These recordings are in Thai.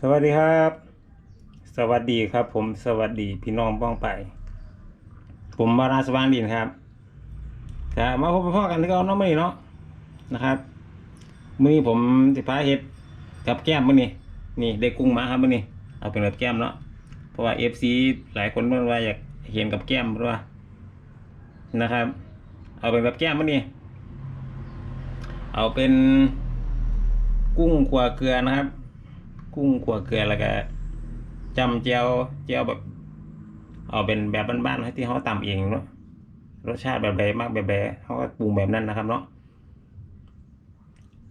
สวัสดีครับ สวัสดีครับ ผมสวัสดีพี่น้องป้องไป ผมบาราสว่างดินครับครับมาพบพ่อกันที่เราเนาะมื่อนี้เนาะนะครับมื่อนี้ผมสิพาเฮ็ดกับแก้มมื่อนี้นี่ได้กุ้งมาครับมื่อนี้เอาเป็นกับแก้มเนาะเพราะว่าเอฟซีหลายคนเพิ่นว่าอยากเห็นกับแก้มเพราะว่านะครับ เอาเป็นกับแก้มมื่อนี้เอาเป็นกุ้งขัวเกลือนะครับ กุ้งขัวเกลือแล้วก็จำเจียวเจียวแบบ เอาเป็นแบบบ้านๆที่เขาตำเองเนาะรสชาติแบบใดมากแบบใดเขาก็ปรุงแบบนั้นนะครับเนาะ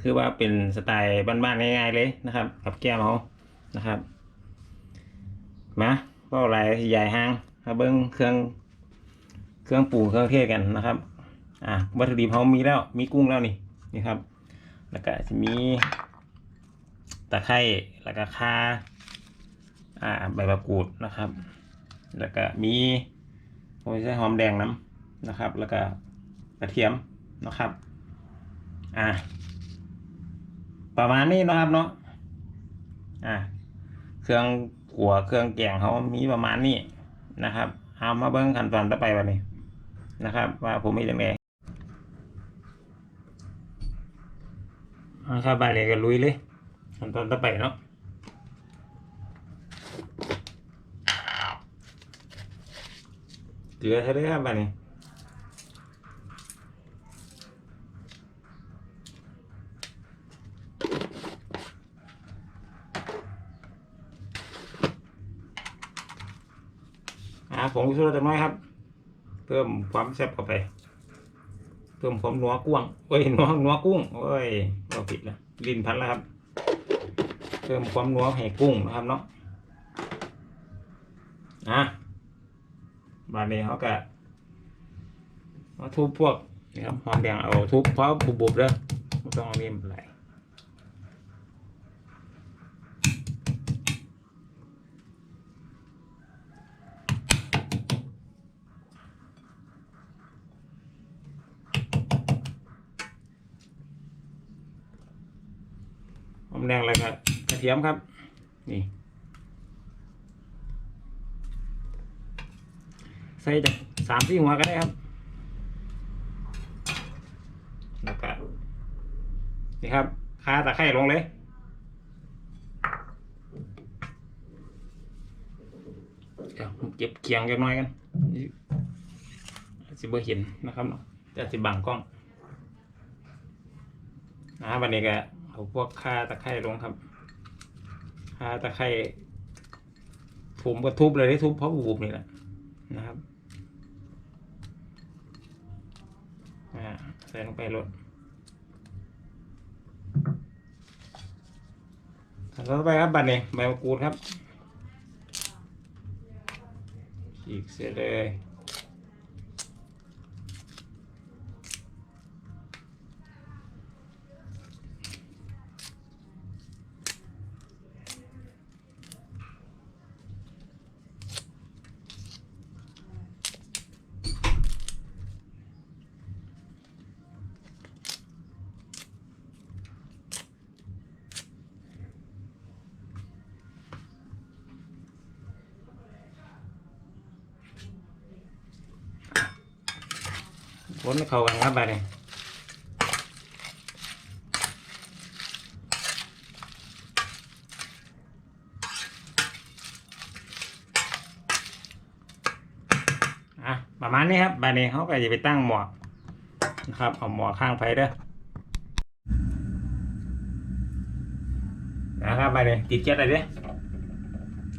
คือว่าเป็นสไตล์บ้านๆง่ายๆเลยนะครับ กับแก้มเขานะครับมาก็อะไรใหญ่ห้างครับเบิ้งเครื่องเครื่องปรุงเครื่องเทศกันนะครับ อะวัตถุดิบเขามีแล้วมีกุ้งแล้วนี่นี่ครับ แล้วก็จะมี ตะไคร้แล้วก็ข่าอ่าใบมะกรูดนะครับ แล้วก็มีโอ้ยใช้หอมแดงน้ำนะครับ แล้วก็กระเทียมนะครับ อ่า ประมาณนี้นะครับเนาะอ่าเครื่องขัวเครื่องแกงเขามีประมาณนี้นะครับเอามาเบิ้งขั้นตอนต่อไปวันนี้นะครับ ว่าผมมีจังไงนะครับบายเลยก็ลุยเลย ขั้นตอนต่อไปเนาะเกลือใช่ไหมครับบ้านนี้อ่าผงชูรสจักน้อยครับ เพิ่มความแซ่บเข้าไปเพิ่มความนัวกุ้งเอ้ยนัวนัวกุ้งเอ้ยเราผิดแล้วลิ้นพันแล้วครับ เพิ่มความนัวให้กุ้งนะครับเนาะอะบานนี้เขาก็มาทุบพวกนี่ครับหอมแดงเอาทุบเพราะบุบๆเด้อไม่ต้องเอามีดไหลหอมแดงแล้วก็กระเทียมครับ นี่ ใส่จากสามสี่หัวก็ได้ครับ แล้วก็นี่ครับคาตะไคร่ลงเลยเดี๋ยวเก็บเคียงกันหน่อยกันสิบ่เห็นนะครับเนาะจะสิบังกล้องนะวันนี้ก็เอาพวกค่าตะไคร่ลงครับาตะไคร่ผมก็ทุบเลยที่ทุบเพราะบูบนี่แหละนะครับใส่ลงไปรดขั้นตอนต่อไปครับบัตรนี่ใบมะกรูดครับฉีกเสร็จเลย วนเข้ากันครับบัตรนี่อะประมาณนี้ครับบัตรนี่เขาก็จะไปตั้งหมอนะครับ เอาหมอข้างไฟเด้อนะครับบัตรนี่ติดแก๊สอะไรเด้อ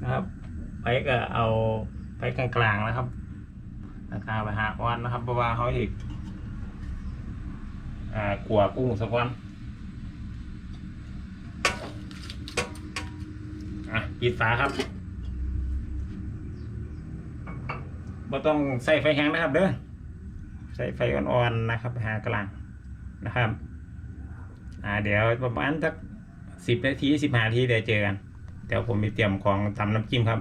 นะครับไฟก็เอาไฟกลางๆนะครับ ราคาไปหาวันนะครับเพราะว่าเขาอีก อ่ากลัวกุ้งสักวันอะปิดฝาครับไม่ต้องใส่ไฟแห้งนะครับเด้อใส่ไฟอ่อนๆนะครับ หากลางนะครับ อ่า เดี๋ยวประมาณสักสิบนาทีสิบห้านาทีเดี๋ยวเจอกันเดี๋ยวผมมีเตรียมของทำน้ำจิ้มครับ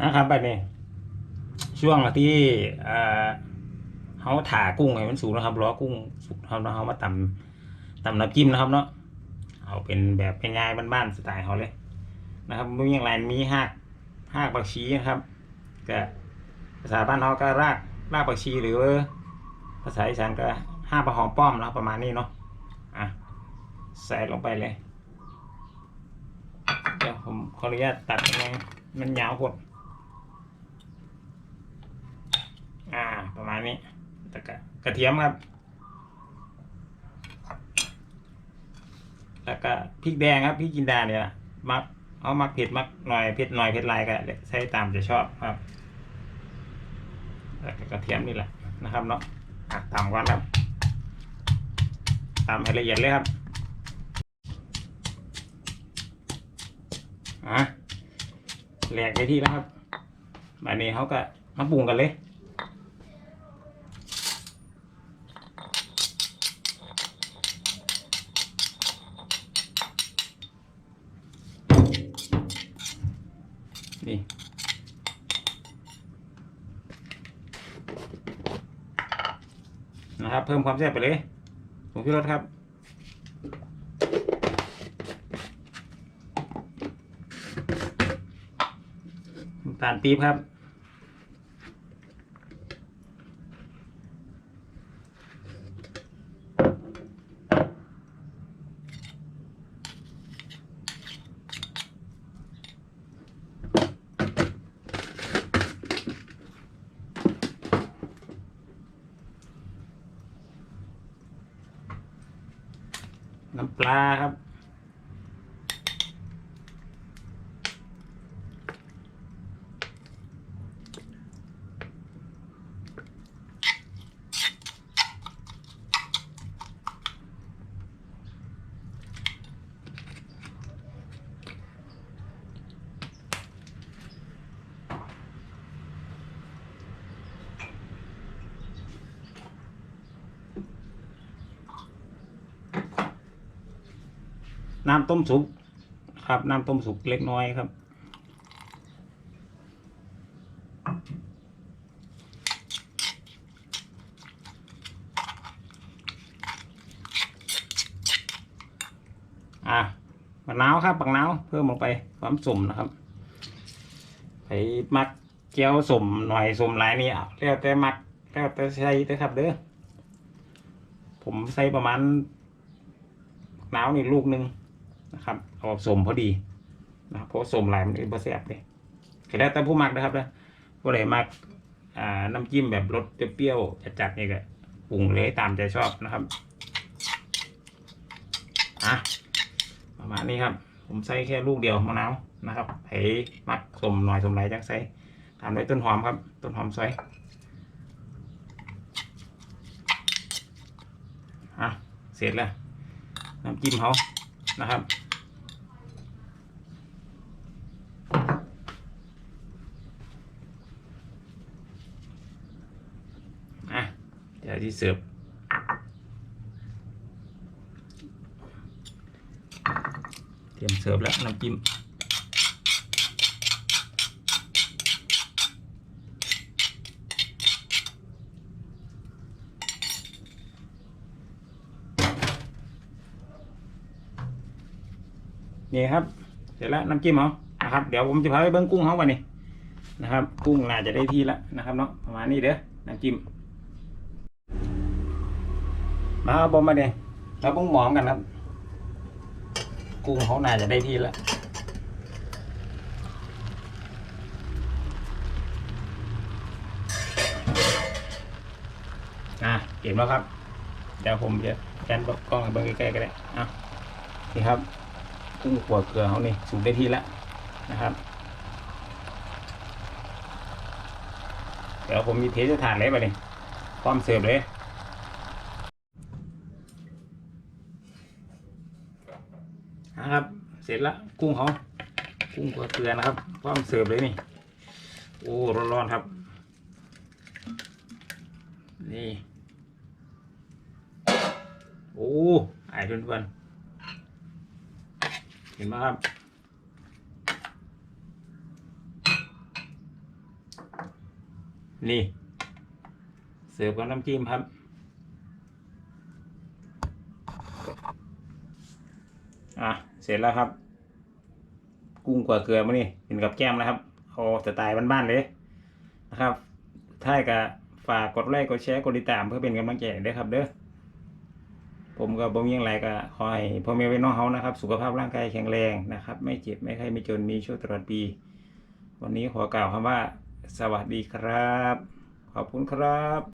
นะครับแบบนี้ ช่วงที่เขาถากุ้งให้มันสุกนะครับรอกุ้งสุกนะครับเขามาตำตำน้ำจิ้มนะครับเนาะเอาเป็นแบบง่ายๆบ้านๆสไตล์เขาเลย นะครับมีอย่างไรมีหักหักผักชีนะครับก็ภาษาบ้านเขาก็รากรากผักชีหรือภาษาอีสานก็ห้าประหอมป้อมแล้วประมาณนี้เนาะอะใส่ลงไปเลย เดี๋ยวผมขออนุญาตตัดยังไงมันยาวหดา ประ มาณนี้แล้วก็กระเทียมครับ แล้วก็พริกแดงครับพริกจินดาเนี่ยมักเอามักเผ็ดมักหน่อยเผ็ดหน่อยเผ็ดลายก็ใช้ตามจะชอบครับแล้วก็กระเทียมนี่แหละนะครับเนาะอะตามกันครับตามให้ละเอียดเลยครับอะแหลกไปที่แล้วครับอันนี้เขาก็มาปรุงกันเลย นี่ นะครับ เพิ่มความแซ่บไปเลยผมพี่รสครับ น้ำตาลปี๊บครับ ปลาครับ น้ำต้มสุกครับ น้ำต้มสุกเล็กน้อยครับ อะปักนาวครับปักนาวเพิ่มลงไปความสมนะครับไปมักเจียวสมหน่อยสมหลายนี่เอาแล้วแต่มักแล้วแต่ใส่เด้อครับเด้อผมใส่ประมาณปักนาวนี่ลูกหนึ่ง นะครับเอาสมพอดีนะครับเพราะสมหลายมันเป็นบะแซ่บเลยก็แล้วแต่ผู้มักนะครับนะผู้ใดมักอ่าน้ำจิ้มแบบรสเปรี้ยวจัดๆนี่ก็ปรุงเลยตามใจชอบนะครับอะประมาณนี้ครับ ผมใส่แค่ลูกเดียวมะนาวนะครับไผมักสมหน่อยสมหลายจังใส่ตามด้วยต้นหอมครับ ต้นหอมซอยอะเสร็จแล้วน้ำจิ้มเขานะครับ อะ เดี๋ยที่เสิร์ฟเตรียมเสิร์ฟแล้วน้ำจิ้มนี่ครับ เสร็จแล้วน้ำจิ้มเขานะครับ เดี๋ยวผมจะพาไปเบิ้งกุ้งเขาวันนี้นะครับ กุ้งน่าจะได้ที่แล้วนะครับเนาะประมาณนี้เด้อน้ำจิ้ม มาเอาบอมมาเด้เราเพิ่งหมองกันครับ กุ้งเขาน่าจะได้ที่แล้วอะเห็นแล้วครับ เดี๋ยวผมจะแกนกล้องเบิ้งใกล้ๆก็ได้อะนี่ครับกุ้งขัวเกลือเขานี่สุกได้ที่แล้วนะครับ เดี๋ยวผมมีเทสถานเลยไปเลยพร้อมเสิร์ฟเลย นะครับ เสร็จแล้วกุ้งเขากุ้งขัวเกลือนะครับพร้อมเสิร์ฟเลยนี่ โอ้ร้อนๆครับ นี่ โอ้ไอเพื่อนๆเห็นไหมครับนี่ เสิร์ฟกับน้ำจิ้มครับ อะ เสร็จแล้วครับ กุ้งกว่าเกลือมานี่กินกับแก้มนะครับเอาสไตล์บ้านๆเลยนะครับ ถ้าก็ฝากกดไลค์กดแชร์กดติดตามเพื่อเป็นกำลังใจด้วยครับ เด้อผมก็บ่มีอย่างไรก็ขอให้พ่อแม่พี่น้องเฮานะครับ สุขภาพร่างกายแข็งแรงนะครับ ไม่เจ็บไม่ไข้ไม่จนมีโชคตลอดปี วันนี้ขอกล่าวคำว่า สวัสดีครับ ขอบคุณครับ